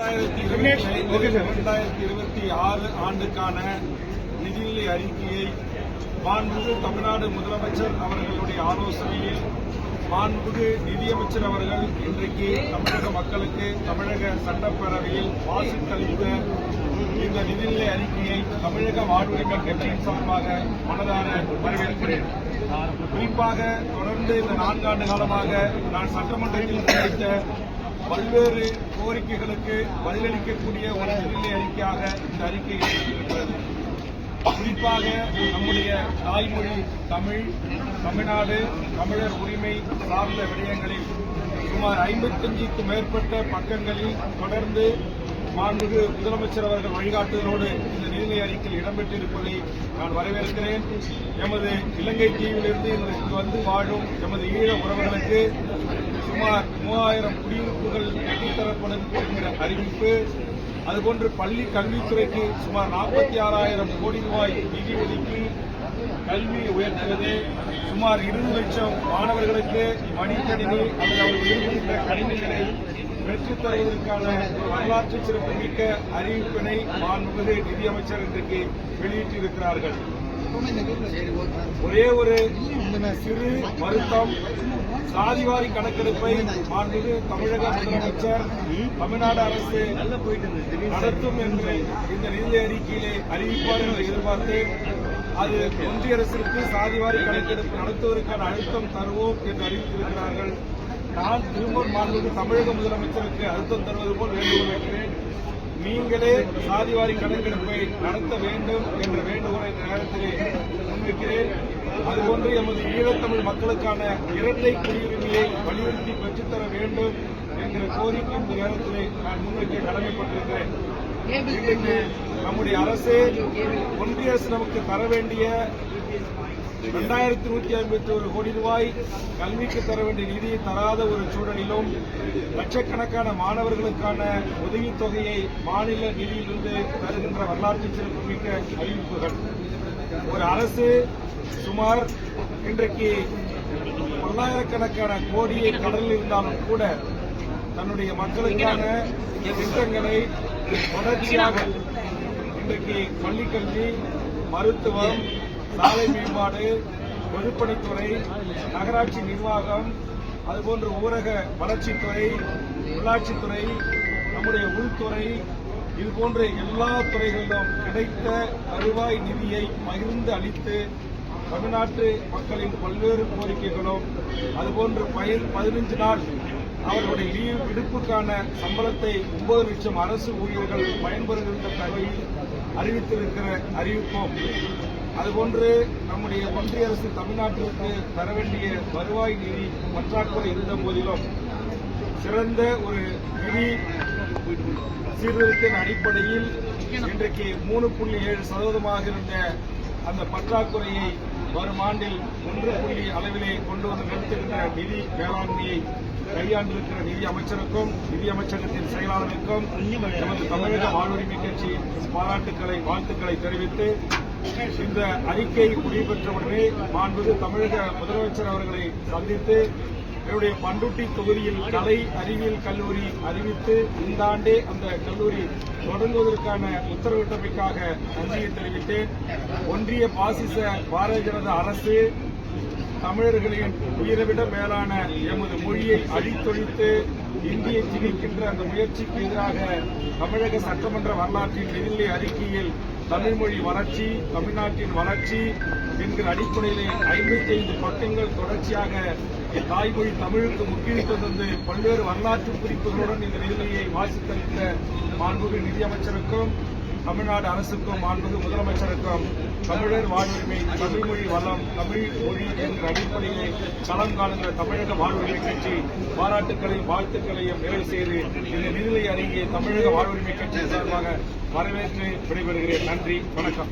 இரண்டாயிரத்தி இருபத்தி ஆறு ஆண்டுக்கான நிதிநிலை அறிக்கையை மாண்புமிகு தமிழ்நாடு முதலமைச்சர் அவர்களுடைய ஆலோசனையில் மாண்புமிகு நிதியமைச்சர் அவர்கள் இன்றைக்கு தமிழக மக்களுக்கு தமிழக சட்டப்பேரவையில் வாசித்தளித்த இந்த நிதிநிலை அறிக்கையை தமிழக வாழ்வுரிமை கட்சியின் சார்பாக மனதார வரவேற்கிறேன். குறிப்பாக தொடர்ந்து இந்த நான்காண்டு காலமாக நான் சட்டமன்றத்தில் தெரிவித்த பல்வேறு கோரிக்கைகளுக்கு பதிலளிக்கக்கூடிய ஒரு நிலை அறிக்கையாக இந்த அறிக்கை இருக்கிறது. குறிப்பாக நம்முடைய தாய்மொழி தமிழ் தமிழ்நாடு தமிழர் உரிமை சார்ந்த விடயங்களில் சுமார் ஐம்பத்தஞ்சுக்கும் மேற்பட்ட பக்கங்களில் தொடர்ந்து மாண்புமிகு முதலமைச்சர் அவர்கள் வழிகாட்டுதலோடு இந்த நிதிநிலை அறிக்கையில் இடம்பெற்றிருப்பதை நான் வரவேற்கிறேன். எமது இலங்கை தீவிலிருந்து இங்கு வந்து வாழும் எமது ஈழ உறவுகளுக்கு சுமார் மூவாயிரம் குடியிருப்புகள் கட்டித்தரப்படும் என்கிற அறிவிப்பு. அதுபோன்று பள்ளி கல்வித்துறைக்கு சுமார் நாற்பத்தி ஆறாயிரம் கோடி ரூபாய் நிதி ஒதுக்கி கல்வி உயர்த்துவது சுமார் இருபது லட்சம் மாணவர்களுக்கு மடிக்கணினி அல்லது அவர்கள் விரும்புகின்ற கணினிகளை பெற்றுத் தருவதற்கான வரலாற்று சிறப்புமிக்க அறிவிப்பினை மாண்புமிகு நிதியமைச்சர் இன்றைக்கு வெளியிட்டிருக்கிறார்கள். ஒரே ஒரு சிறு வருத்தம். சாதிவாரி கணக்கெடுப்பை மாண்புமிகு தமிழக முதலமைச்சர் தமிழ்நாடு அரசு நடத்தும் என்று இந்த நிதி அறிக்கையிலே அறிவிப்பார் என்று எதிர்பார்த்து அது ஒன்றிய அரசிற்கு சாதிவாரி கணக்கெடுப்பு நடத்துவதற்கான அழுத்தம் தருவோம் என்று அறிவித்திருக்கிறார்கள். நான் திரும்ப மாண்புமிகு தமிழக முதலமைச்சருக்கு அழுத்தம் தருவது போல் வேண்டுகோள் வைக்கிறேன் நீங்களே சாதிவாரி கணக்கெடுப்பை நடத்த வேண்டும் என்ற வேண்டுகோளை இந்த நேரத்திலே முன்வைக்கிறேன். அதுபோன்று எமது ஈழத்தமிழ் மக்களுக்கான இரட்டை குடியுரிமையை வலியுறுத்தி பெற்றுத்தர வேண்டும் என்கிற கோரிக்கை இந்த நேரத்திலே நான் முன்வைக்க கடமைப்பட்டிருக்கிறேன். இன்றைக்கு நம்முடைய அரசு ஒன்றிய அரசு நமக்கு தர வேண்டிய இரண்டாயிரத்தி நூத்தி ஐம்பத்தி ஒரு கோடி ரூபாய் கல்விக்கு தர வேண்டிய நிதியை தராத ஒரு சூழலிலும் லட்சக்கணக்கான மாணவர்களுக்கான உதவித் தொகையை மாநில நிதியிலிருந்து தருகின்ற வரலாற்று சிறப்புமிக்க அறிவிப்புகள் ஒரு அரசு சுமார் இன்றைக்கு பல்லாயிரக்கணக்கான கோடியை கடலில் இருந்தாலும் கூட தன்னுடைய மக்களுக்கான திட்டங்களை தொடர்ச்சியாக இன்றைக்கு பள்ளிக்கல்வி மருத்துவம் சாலை மேம்பாடு பொதுப்பணித்துறை நகராட்சி நிர்வாகம் அதுபோன்று ஊரக வளர்ச்சித்துறை உள்ளாட்சித்துறை நம்முடைய உள்துறை இது போன்ற எல்லா துறைகளிலும் கிடைத்த வருவாய் நிதியை பகிர்ந்து அளித்து தமிழ்நாட்டு மக்களின் பல்வேறு கோரிக்கைகளும் அதுபோன்று பயிர் பதினைஞ்சு நாள் அவர்களுடைய லீவ் விடுப்புக்கான சம்பளத்தை ஒன்பது லட்சம் அரசு ஊழியர்கள் பயன்பெறுகின்ற வகையில் அறிவித்திருக்கிற அறிவிப்போம் அதுபோன்று நம்முடைய ஒன்றிய அரசு தமிழ்நாட்டிற்கு தர வேண்டிய வருவாய் நிதி பற்றாக்குறை இருந்த போதிலும் சிறந்த ஒரு நிதி சீர்திருத்தின் அடிப்படையில் இன்றைக்கு மூணு புள்ளி ஏழு சதவீதமாக இருந்த அந்த பற்றாக்குறையை வரும் ஆண்டில் ஒன்று புள்ளி அளவிலே கொண்டு வந்து நிறுத்துகின்ற நிதி மேலாண்மையை கையாண்டிருக்கிற நிதி அமைச்சருக்கும் நிதி அமைச்சகத்தின் செயலாளருக்கும் நமது தமிழக வாழ்வுரிமை கட்சி பாராட்டுக்களை வாழ்த்துக்களை தெரிவித்து இந்த அறிக்கை முடிவுபெற்றவுடனே மாண்புமிகு தமிழக முதலமைச்சர் அவர்களை சந்தித்து என்னுடைய பண்டுட்டி தொகுதியில் கலை அறிவியல் கல்லூரி அறிவித்து இந்த ஆண்டே அந்த கல்லூரி தொடங்குவதற்கான உத்தரவிட்டமைக்காக நன்றியை தெரிவித்தேன். ஒன்றிய பாசிச பாரதிய ஜனதா அரசு தமிழர்களின் உயிரை விட மேலான எமது மொழியை அழித்தொழித்து இந்தியை திணிக்கின்ற அந்த முயற்சிக்கு எதிராக தமிழக சட்டமன்ற வரலாற்றின் நிதிநிலை அறிக்கையில் தமிழ் மொழி வளர்ச்சி தமிழ்நாட்டின் வளர்ச்சி என்கிற அடிப்படையிலே ஐம்பத்தி ஐந்து பக்கங்கள் தொடர்ச்சியாக தாய்மொழி தமிழுக்கு முக்கியத்துவம் தந்து பல்வேறு வரலாற்று குறிப்புகளுடன் இந்த நிதிநிலையை வாசித்தளித்த மாண்புமிகு நிதியமைச்சருக்கும் தமிழ்நாடு அரசுக்கும் மாண்புமிகு முதலமைச்சருக்கும் தமிழர் வாழ்வுரிமை தமிழ் மொழி வளம் தமிழ் மொழி என்ற அடிப்படையிலே களம் காணுகிற தமிழக வாழ்வுரிமை கட்சி பாராட்டுக்களையும் வாழ்த்துக்களையும் நிறைவு செய்து இந்த நிதிநிலை அறிக்கையை தமிழக வாழ்வுரிமை கட்சி சார்பாக வரவேற்று விடைபெறுகிறேன். நன்றி வணக்கம்.